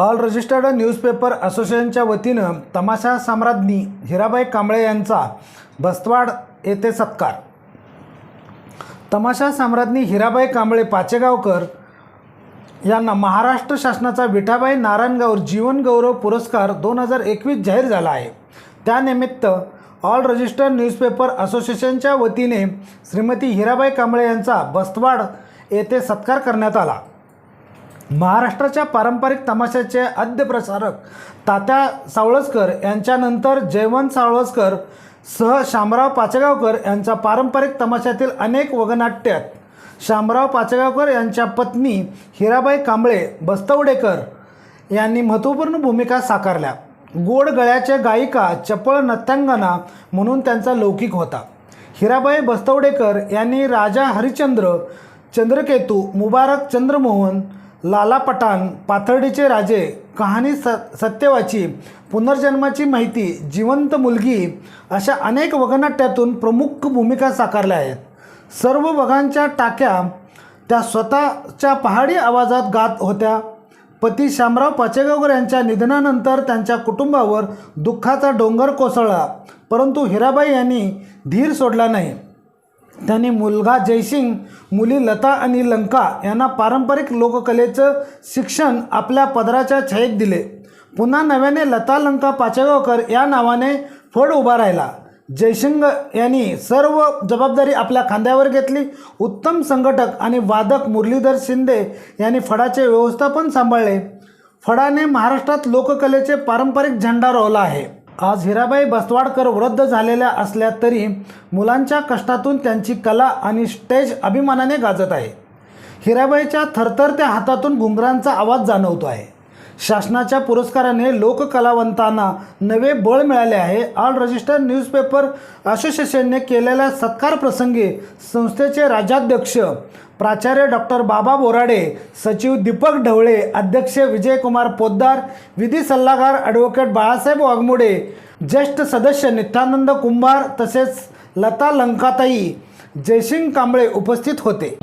All registered newspaper असोसिएशनच्या वतीनं तमाशा साम्राज्ञी हिराबाई कांबळे यांचा बस्तवाड येथे सत्कार. तमाशा साम्राज्ञी हिराबाई कांबळे पाचेगावकर यांना महाराष्ट्र शासनाचा विठाबाई नारायणगावर जीवनगौरव पुरस्कार दोन हजार एकवीस जाहीर झाला आहे. त्यानिमित्त ऑल रजिस्टर न्यूजपेपर असोसिएशनच्या वतीने श्रीमती हिराबाई कांबळे यांचा बस्तवाड येथे सत्कार करण्यात आला. महाराष्ट्राच्या पारंपरिक तमाशाचे आद्य प्रसारक तात्या सावळसकर यांच्यानंतर जयवंत सावळसकर सह शामराव पाचेगावकर यांच्या पारंपरिक तमाशातील अनेक वगनाट्यात शामराव पाचेगावकर यांच्या पत्नी हिराबाई कांबळे बस्तवडेकर यांनी महत्त्वपूर्ण भूमिका साकारल्या. गोड गळ्याच्या गायिका चपळ नृत्यांगना म्हणून त्यांचा लौकिक होता. हिराबाई बस्तवडेकर यांनी राजा हरिश्चंद्र चंद्रकेतू मुबारक चंद्रमोहन लाला पठाण पाथर्डीचे राजे कहाणी स सत्यवाची पुनर्जन्माची माहिती जिवंत मुलगी अशा अनेक वगनाट्यातून प्रमुख भूमिका साकारल्या आहेत. सर्व वगांच्या टाक्या त्या स्वतःच्या पहाडी आवाजात गात होत्या. पती शामराव पाचेगावकर यांच्या निधनानंतर त्यांच्या कुटुंबावर दुःखाचा डोंगर कोसळला परंतु हिराबाई यांनी धीर सोडला नाही. त्यांनी मुलगा जयसिंग मुली लता आणि लंका यांना पारंपरिक लोककलेचं शिक्षण आपल्या पदराच्या छायेत दिले. पुन्हा नव्याने लता लंका पाचेगावकर या नावाने फड उभा राहिला. जयसिंग यांनी सर्व जबाबदारी आपल्या खांद्यावर घेतली. उत्तम संघटक आणि वादक मुरलीधर शिंदे यांनी फडाचे व्यवस्थापन सांभाळले. फडाने महाराष्ट्रात लोककलेचे पारंपरिक झेंडा रोवला आहे. आज हिराबाई बसवाडकर वृद्ध झालेल्या असल्या तरी मुलांच्या कष्टातून त्यांची कला आणि स्टेज अभिमानाने गाजत आहे. हिराबाईच्या थरथरत्या हातातून घुंगरांचा आवाज जाणवतो आहे. शासनाच्या पुरस्काराने लोककलावंतांना नवे बळ मिळाले आहे. ऑल रजिस्टर न्यूजपेपर असोसिएशनने केलेल्या सत्कार प्रसंगी संस्थेचे राज्याध्यक्ष प्राचार्य डॉक्टर बाबा बोराडे सचिव दीपक ढवळे अध्यक्ष विजयकुमार पोद्दार विधी सल्लागार ॲडव्होकेट बाळासाहेब वाघमोडे ज्येष्ठ सदस्य नित्यानंद कुंभार तसेच लता लंकाताई जयसिंग कांबळे उपस्थित होते.